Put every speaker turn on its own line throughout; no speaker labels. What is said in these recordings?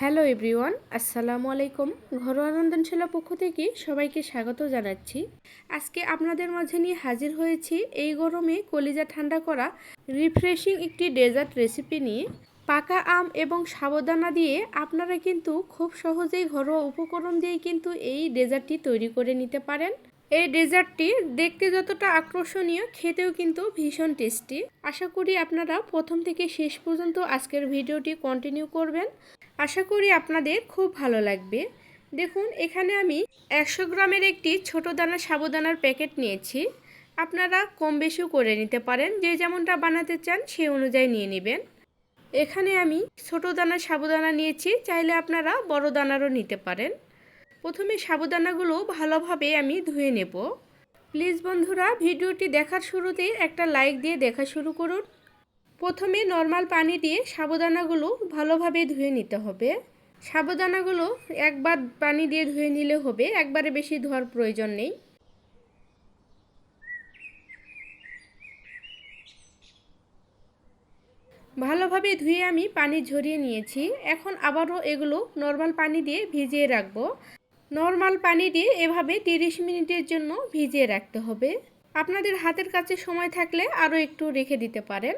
Hello everyone, আসসালামু আলাইকুম। ঘরোয়া রন্ধনশালা পক্ষ থেকে সবাইকে স্বাগত জানাচ্ছি। আজকে আপনাদের মাঝে নিয়ে হাজির হয়েছি এই গরমে কলিজা ঠান্ডা করা রিফ্রেশিং একটি ডেজার্ট রেসিপি নিয়ে। পাকা আম এবং সাবধানা দিয়ে আপনারা কিন্তু খুব সহজেই ঘরোয়া উপকরণ দিয়ে কিন্তু এই ডেজার্টটি তৈরি করে নিতে পারেন। এই ডেজার্টটি দেখতে যতটা আকর্ষণীয়, খেতেও কিন্তু ভীষণ টেস্টি। আশা করি আপনারা প্রথম থেকে শেষ পর্যন্ত আজকের ভিডিওটি কন্টিনিউ করবেন। আশা করি আপনাদের খুব ভালো লাগবে। দেখুন, এখানে আমি একশো গ্রামের একটি ছোট দানা সাবুদানার প্যাকেট নিয়েছি। আপনারা কম বেশিও করে নিতে পারেন, যে যেমনটা বানাতে চান সেই অনুযায়ী নিয়ে নেবেন। এখানে আমি ছোট দানা সাবুদানা নিয়েছি, চাইলে আপনারা বড় দানারও নিতে পারেন। প্রথমে সাবুদানাগুলো ভালোভাবে আমি ধুয়ে নেব। প্লিজ বন্ধুরা, ভিডিওটি দেখার শুরুতেই একটা লাইক দিয়ে দেখা শুরু করুন। প্রথমে নর্মাল পানি দিয়ে সাবুদানাগুলো ভালোভাবে ধুয়ে নিতে হবে। সাবুদানাগুলো একবার পানি দিয়ে ধুয়ে নিলে হবে, একবারে বেশি ধোয়ার প্রয়োজন নেই। ভালোভাবে ধুয়ে আমি পানি ঝরিয়ে নিয়েছি। এখন আবারও এগুলো নর্মাল পানি দিয়ে ভিজিয়ে রাখব। নর্মাল পানি দিয়ে এভাবে তিরিশ মিনিটের জন্য ভিজিয়ে রাখতে হবে। আপনাদের হাতের কাছে সময় থাকলে আরও একটু রেখে দিতে পারেন।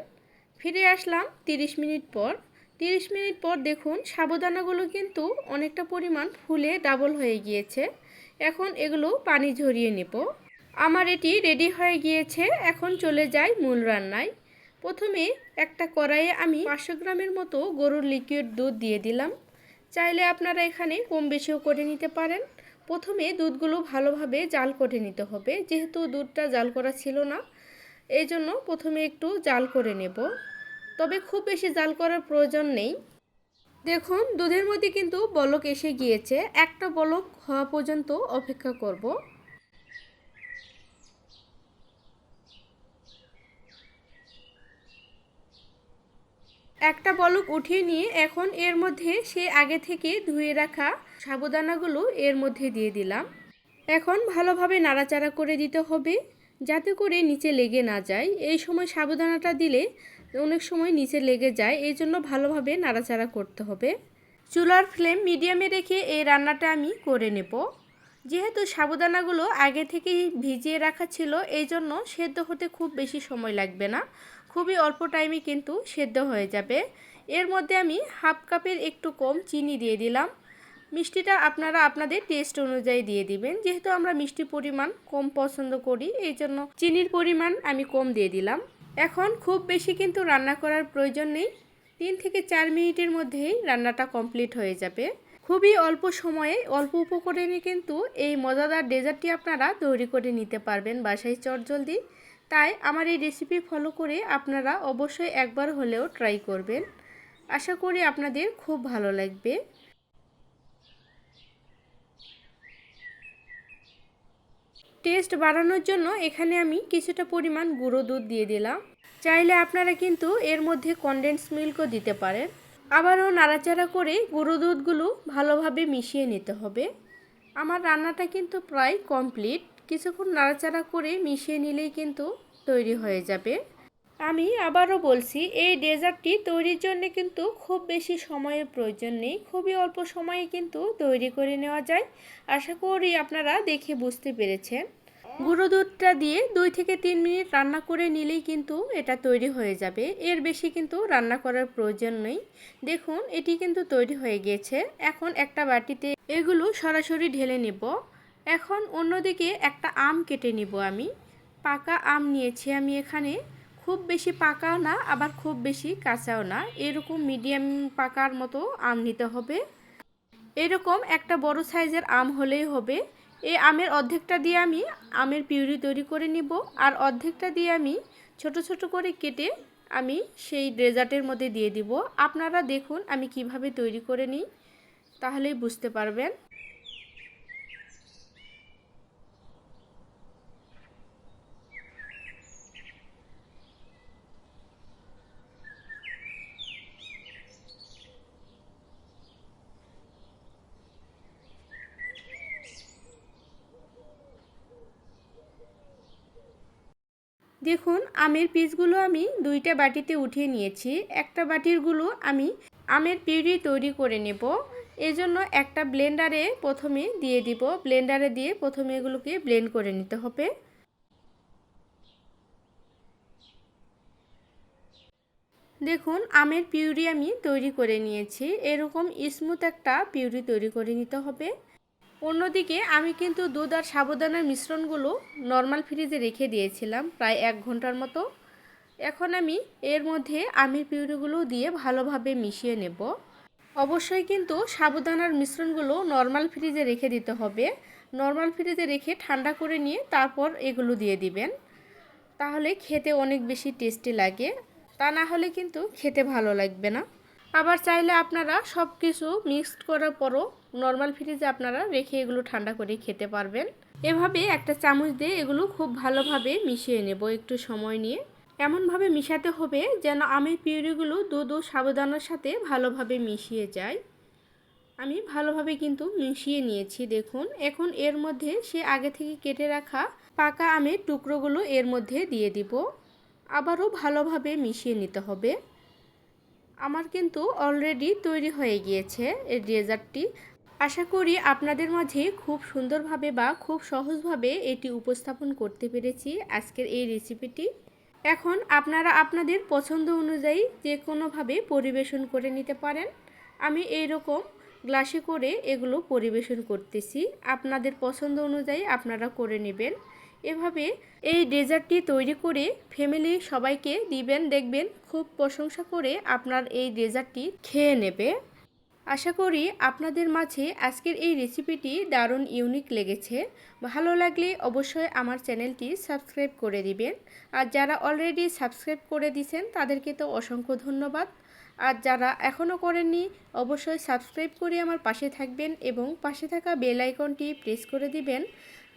ফিরে আসলাম তিরিশ মিনিট পর। তিরিশ মিনিট পর দেখুন সাবুদানাগুলো কিন্তু অনেকটা পরিমাণ ফুলে ডাবল হয়ে গিয়েছে। এখন এগুলো পানি ঝরিয়ে নেব। আমার এটি রেডি হয়ে গিয়েছে, এখন চলে যাই মূল রান্নায়। প্রথমে একটা কড়াইয়ে আমি পাঁচশো গ্রামের মতো গরুর লিকুইড দুধ দিয়ে দিলাম। চাইলে আপনারা এখানে কম বেশিও করে নিতে পারেন। প্রথমে দুধগুলো ভালোভাবে জাল করে নিতে হবে, যেহেতু দুধটা জাল করা ছিল না। এই জন্য প্রথমে একটু জাল করে নেব। তবে খুব বেশি জাল করার প্রয়োজন নেই। দেখুন, দুধের মধ্যে কিন্তু বলক এসে গিয়েছে। একটা বলক হওয়া পর্যন্ত অপেক্ষা করব। একটা বলক উঠিয়ে নিয়ে এখন এর মধ্যে সে আগে থেকে ধুয়ে রাখা সাবুদানাগুলো এর মধ্যে দিয়ে দিলাম। এখন ভালোভাবে নাড়াচাড়া করে দিতে হবে। যাতে করে নিচে লেগে না যায়। এই সময় সাবুদানাটা দিলে অনেক সময় নিচে লেগে যায়। এই জন্য ভালোভাবে নাড়াচাড়া করতে হবে। চুলার ফ্লেম মিডিয়ামে রেখে এই রান্নাটা আমি করে নেব। যেহেতু সাবুদানাগুলো আগে থেকেই ভিজিয়ে রাখা ছিল, এই জন্য সেদ্ধ হতে খুব বেশি সময় লাগবে না। খুবই অল্প টাইমে কিন্তু সেদ্ধ হয়ে যাবে। এর মধ্যে আমি হাফ কাপের একটু কম চিনি দিয়ে দিলাম। মিষ্টিটা আপনারা আপনাদের টেস্ট অনুযায়ী দিয়ে দিবেন। যেহেতু আমরা মিষ্টি পরিমাণ কম পছন্দ করি, এই জন্য চিনির পরিমাণ আমি কম দিয়ে দিলাম। এখন খুব বেশি কিন্তু রান্না করার প্রয়োজন নেই। তিন থেকে চার মিনিটের মধ্যেই রান্নাটা কমপ্লিট হয়ে যাবে। খুবই অল্প সময়ে, অল্প উপকরণে কিন্তু এই মজাদার ডেজার্টটি আপনারা তৈরি করে নিতে পারবেন বাসায় চটজলদি। তাই আমার এই রেসিপি ফলো করে আপনারা অবশ্যই একবার হলেও ট্রাই করবেন। আশা করি আপনাদের খুব ভালো লাগবে। টেস্ট বাড়ানোর জন্য এখানে আমি কিছুটা পরিমাণ গুঁড়ো দুধ দিয়ে দিলাম। চাইলে আপনারা কিন্তু এর মধ্যে কনডেন্স মিল্কও দিতে পারেন। আবারও নাড়াচাড়া করে গুঁড়ো দুধগুলো ভালোভাবে মিশিয়ে নিতে হবে। আমার রান্নাটা কিন্তু প্রায় কমপ্লিট কিছুক্ষণ নাড়াচাড়া করে মিশিয়ে নিলেই কিন্তু তৈরি হয়ে যাবে। আমি আবারও বলছি, এই ডেজার্টটি তৈরির জন্য কিন্তু খুব বেশি সময়ের প্রয়োজন নেই। খুবই অল্প সময়ে কিন্তু তৈরি করে নেওয়া যায়। আশা করি আপনারা দেখে বুঝতে পেরেছেন। গুঁড়ো দুধটা দিয়ে দুই থেকে তিন মিনিট রান্না করে নিলেই কিন্তু এটা তৈরি হয়ে যাবে। এর বেশি কিন্তু রান্না করার প্রয়োজন নেই। দেখুন, এটি কিন্তু তৈরি হয়ে গিয়েছে। এখন একটা বাটিতে এগুলো সরাসরি ঢেলে নেব। এখন অন্যদিকে একটা আম কেটে নিব আমি। পাকা আম নিয়েছি আমি এখানে। খুব বেশি পাকাও না, আবার খুব বেশি কাঁচাও না। এরকম মিডিয়াম পাকার মতো আম নিতে হবে। এরকম একটা বড় সাইজের আম হলেই হবে। এই আমের অর্ধেকটা দিয়ে আমি আমের পিউরি তৈরি করে নিব আর অর্ধেকটা দিয়ে আমি ছোট ছোট করে কেটে আমি সেই ডেজার্টের মধ্যে দিয়ে দিব। আপনারা দেখুন আমি কীভাবে তৈরি করে নিই, তাহলেই বুঝতে পারবেন। দেখুন, আমের পিসগুলো আমি দুইটা বাটিতে উঠিয়ে নিয়েছি। একটা বাটিরগুলো আমি আমের পিউরি তৈরি করে নেব। এজন্য একটা ব্লেন্ডারে প্রথমে দিয়ে দিব। ব্লেন্ডারে দিয়ে প্রথমে এগুলোকে ব্লেন্ড করে নিতে হবে। দেখুন, আমের পিউরি আমি তৈরি করে নিয়েছি। এরকম স্মুথ একটা পিউরি তৈরি করে নিতে হবে। অন্যদিকে আমি কিন্তু দুধ আর সাবুদানার মিশ্রণগুলো নর্মাল ফ্রিজে রেখে দিয়েছিলাম প্রায় এক ঘণ্টার মতো। এখন আমি এর মধ্যে আমের পিউরিগুলো দিয়ে ভালোভাবে মিশিয়ে নেব। অবশ্যই কিন্তু সাবুদানার মিশ্রণগুলো নর্মাল ফ্রিজে রেখে দিতে হবে। নর্মাল ফ্রিজে রেখে ঠান্ডা করে নিয়ে তারপর এগুলো দিয়ে দিবেন। তাহলে খেতে অনেক বেশি টেস্টি লাগে। তা না হলে কিন্তু খেতে ভালো লাগবে না। আবার চাইলে আপনারা সব কিছু মিক্সড করার পরও নর্মাল ফ্রিজে আপনারা রেখে এগুলো ঠান্ডা করে খেতে পারবেন। এভাবে একটা চামচ দিয়ে এগুলো খুব ভালোভাবে মিশিয়ে নেব একটু সময় নিয়ে। এমনভাবে মিশাতে হবে যেন আমের পিউরিগুলো দুধ ও সাবধানের সাথে ভালোভাবে মিশিয়ে যায়। আমি ভালোভাবে কিন্তু মিশিয়ে নিয়েছি, দেখুন। এখন এর মধ্যে সে আগে থেকে কেটে রাখা পাকা আমের টুকরোগুলো এর মধ্যে দিয়ে দিব। আবারও ভালোভাবে মিশিয়ে নিতে হবে। আমার কিন্তু অলরেডি তৈরি হয়ে গিয়েছে এই ডেজার্টটি। আশা করি আপনাদের মাঝে খুব সুন্দরভাবে বা খুব সহজভাবে এটি উপস্থাপন করতে পেরেছি আজকের এই রেসিপিটি এখন আপনারা আপনাদের পছন্দ অনুযায়ী যে কোনোভাবে পরিবেশন করে নিতে পারেন। আমি এই রকম গ্লাসে করে এগুলো পরিবেশন করতেছি। আপনাদের পছন্দ অনুযায়ী আপনারা করে নেবেন। এভাবে এই ডেজার্টটি তৈরি করে ফ্যামিলি সবাইকে দিবেন, দেখবেন, খুব প্রশংসা করে আপনার এই ডেজার্টটি খেয়ে নেবে। আশা করি আপনাদের মাঝে আজকের এই রেসিপিটি দারুণ ইউনিক লেগেছে। ভালো লাগলে অবশ্যই আমার চ্যানেলটি সাবস্ক্রাইব করে দিবেন। আর যারা অলরেডি সাবস্ক্রাইব করে দিয়েছেন, তাদেরকে তো অসংখ্য ধন্যবাদ। আর যারা এখনও করেননি, অবশ্যই সাবস্ক্রাইব করে আমার পাশে থাকবেন এবং পাশে থাকা বেল আইকনটি প্রেস করে দিবেন।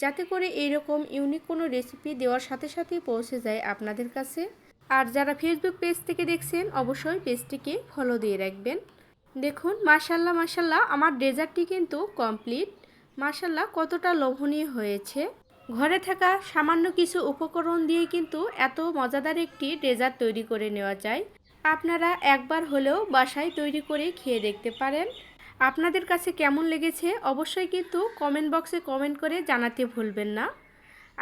যাতে করে এইরকম ইউনিক কোনো রেসিপি দেওয়ার সাথে সাথে পৌঁছে যায় আপনাদের কাছে। আর যারা ফেসবুক পেজ থেকে দেখছেন, অবশ্যই পেজটিকে ফলো দিয়ে রাখবেন। দেখুন, মাশাল্লাহ মাশাল্লাহ, আমার ডেজার্টটি কিন্তু কমপ্লিট মাশাল্লাহ, কতটা লোভনীয় হয়েছে। ঘরে থাকা সামান্য কিছু উপকরণ দিয়ে কিন্তু এত মজাদার একটি ডেজার্ট তৈরি করে নেওয়া যায়। আপনারা একবার হলেও বাসায় তৈরি করে খেয়ে দেখতে পারেন। আপনাদের কাছে কেমন লেগেছে অবশ্যই কিন্তু কমেন্ট বক্সে কমেন্ট করে জানাতে ভুলবেন না।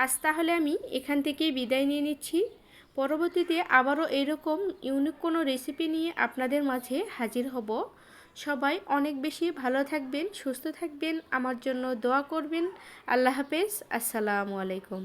আজ তাহলে আমি এখান থেকেই বিদায় নিয়ে নিচ্ছি। পরবর্তীতে আবারও এরকম ইউনিক কোনো রেসিপি নিয়ে আপনাদের মাঝে হাজির হব। সবাই অনেক বেশি ভালো থাকবেন, সুস্থ থাকবেন। আমার জন্য দোয়া করবেন। আল্লাহ হাফেজ। আসসালামু আলাইকুম।